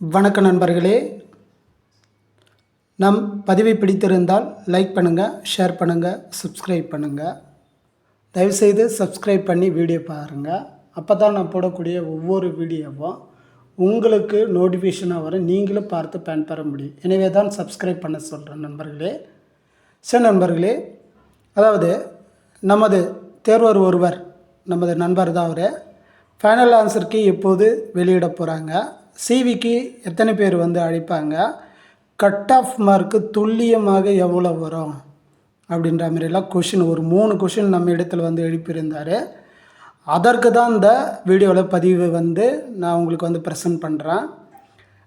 வணக்க நண்பர்களே. நம் பதிவை பிடித்திருந்தால் லைக் பண்ணுங்கள் ஷேர் பண்ணுங்கள் சப்ஸ்கிரைப் பண்ணுங்கள் தயவுசெய்து சப்ஸ்கிரைப் பண்ணி வீடியோ பாருங்கள் அப்போ தான் நான் போடக்கூடிய ஒவ்வொரு வீடியோவும் உங்களுக்கு நோட்டிஃபிகேஷனாக வரும். நீங்களும் பார்த்து பயன்பெற முடியும். எனவே தான் சப்ஸ்கிரைப் பண்ண சொல்கிறேன் நண்பர்களே. சரி நண்பர்களே அதாவது நமது தேர்வர் ஒருவர் நமது நண்பர் தான் அவர். ஃபைனல் ஆன்சருக்கு எப்போது வெளியிட போகிறாங்க சிவிக்கு எத்தனை பேர் வந்து அழைப்பாங்க? கட் ஆஃப் மார்க்கு துல்லியமாக எவ்வளோ வரும்? அப்படின்ற மாதிரிலாம் கொஷின் ஒரு மூணு கொஷின் நம்ம இடத்துல வந்து எழுப்பியிருந்தார். அதற்கு தான் இந்த வீடியோவில் பதிவு வந்து நான் உங்களுக்கு வந்து ப்ரெசன்ட் பண்ணுறேன்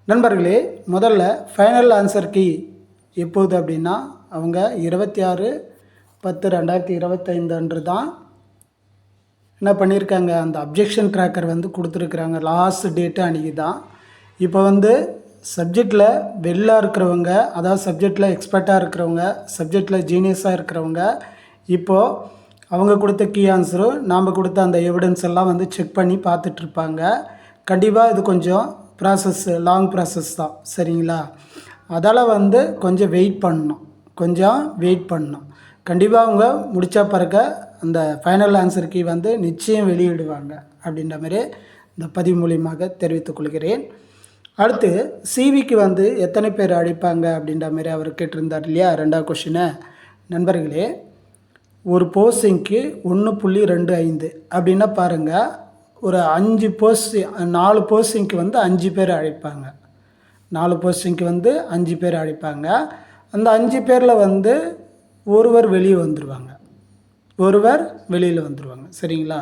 நண்பர்களே முதல்ல ஃபைனல் ஆன்சர் கீ எப்போது அப்படின்னா அவங்க இருபத்தி ஆறு பத்து ரெண்டாயிரத்தி இருபத்தைந்து அன்று தான் என்ன பண்ணியிருக்காங்க? அந்த அப்ஜெக்ஷன் ட்ராக்கர் வந்து கொடுத்துருக்குறாங்க. லாஸ்ட் டேட்டு அன்றைக்கி தான். இப்போ வந்து சப்ஜெக்டில் வெல்லாக இருக்கிறவங்க அதாவது சப்ஜெக்டில் எக்ஸ்பர்ட்டாக இருக்கிறவங்க சப்ஜெக்டில் ஜீனியஸாக இருக்கிறவங்க இப்போது அவங்க கொடுத்த கீ ஆன்சரும் நாம் கொடுத்த அந்த எவிடன்ஸ் எல்லாம் வந்து செக் பண்ணி பார்த்துட்ருப்பாங்க கண்டிப்பாக இது கொஞ்சம் ப்ராசஸ் லாங் ப்ராசஸ் தான். சரிங்களா? அதால் வந்து கொஞ்சம் வெயிட் பண்ணணும். கொஞ்சம் வெயிட் பண்ணணும். கண்டிப்பாக அவங்க முடித்தா பிறகு அந்த ஃபைனல் ஆன்சர் கீ வந்து நிச்சயம் வெளியிடுவாங்க அப்படின்ற மாதிரி இந்த பதிவு மூலியமாக தெரிவித்துக் கொள்கிறேன். அடுத்து சிவிக்கு வந்து எத்தனை பேர் அழைப்பாங்க அப்படின்ற மாதிரி அவர் கேட்டிருந்தார் இல்லையா ரெண்டாவது கொஷினை நண்பர்களே ஒரு போஸ்டிங்க்கு ஒன்று புள்ளி ரெண்டு ஐந்து அப்படின்னா பாருங்கள் ஒரு அஞ்சு போஸ்ட் நாலு போஸ்டிங்க்கு வந்து அஞ்சு பேர் அழைப்பாங்க. நாலு போஸ்டிங்க்கு வந்து அஞ்சு பேர் அழைப்பாங்க. அந்த அஞ்சு பேரில் வந்து ஒருவர் வெளியே வந்துடுவாங்க ஒருவர் வெளியில் வந்துடுவாங்க சரிங்களா?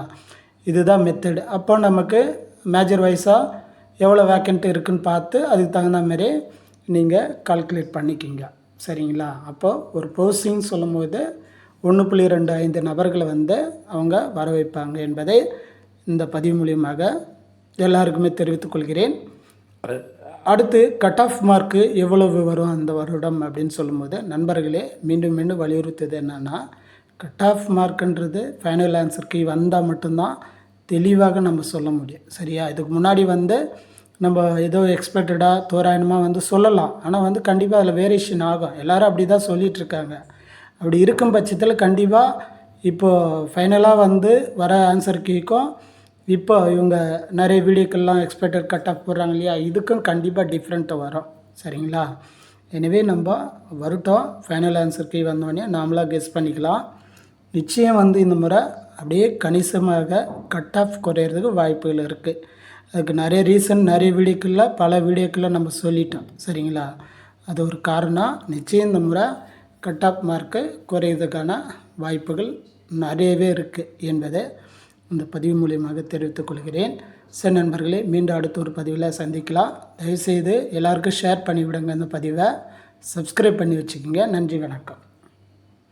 இதுதான் மெத்தடு அப்போ நமக்கு மேஜர் வைஸாக எவ்வளோ வேக்கண்ட் இருக்குன்னு பார்த்து அதுக்கு தகுந்த மாதிரி நீங்கள் கால்குலேட் பண்ணிக்கிங்க. சரிங்களா? அப்போது ஒரு போஸ்டிங் சொல்லும்போது ஒன்று புள்ளி ரெண்டு ஐந்து நபர்களை வந்து அவங்க வர வைப்பாங்க என்பதை இந்த பதிவு மூலியமாக எல்லாருக்குமே தெரிவித்துக்கொள்கிறேன் அடுத்து கட் ஆஃப் மார்க்கு எவ்வளவு வரும் அந்த வருடம் அப்படின்னு சொல்லும்போது நண்பர்களே மீண்டும் மீண்டும் வலியுறுத்தது என்னென்னா கட் ஆஃப் மார்க்குன்றது ஃபைனல் ஆன்சருக்கு வந்தால் மட்டும்தான் தெளிவாக நம்ம சொல்ல முடியும். சரியா? இதுக்கு முன்னாடி வந்து நம்ம ஏதோ எக்ஸ்பெக்டடாக தோராயமாக வந்து சொல்லலாம். ஆனால் வந்து கண்டிப்பாக அதில் வேரியேஷன் ஆகும். எல்லோரும் அப்படி தான் சொல்லிகிட்ருக்காங்க அப்படி இருக்கும் பட்சத்தில் கண்டிப்பாக இப்போது ஃபைனலாக வந்து வர ஆன்சர் கீக்கும். இப்போ இவங்க நிறைய வீடியோக்கள்லாம் எக்ஸ்பெக்டட் கட் ஆஃப் போடுறாங்க இல்லையா? இதுக்கும் கண்டிப்பாக டிஃப்ரெண்ட்டாக வரும். சரிங்களா? எனவே நம்ம வரட்டும் ஃபைனல் ஆன்சர் கீ வந்தோடனே நாமளாக கெஸ் பண்ணிக்கலாம். நிச்சயம் வந்து இந்த முறை அப்படியே கணிசமாக கட் ஆஃப் குறையிறதுக்கு வாய்ப்புகள் இருக்குது அதுக்கு நிறைய ரீசன் நிறைய வீடியோக்களில் பல வீடியோக்களில் நம்ம சொல்லிட்டோம். சரிங்களா? அது ஒரு காரணம். நிச்சயம் இந்த முறை கட் ஆஃப் மார்க்கு குறையிறதுக்கான வாய்ப்புகள் நிறையவே இருக்குது என்பதை இந்த பதிவு மூலியமாக தெரிவித்துக் கொள்கிறேன். சரி நண்பர்களே மீண்டும் அடுத்த ஒரு பதிவில் சந்திக்கலாம். தயவுசெய்து எல்லாருக்கும் ஷேர் பண்ணிவிடுங்க இந்த பதிவை. சப்ஸ்கிரைப் பண்ணி வச்சுக்கோங்க. நன்றி வணக்கம்.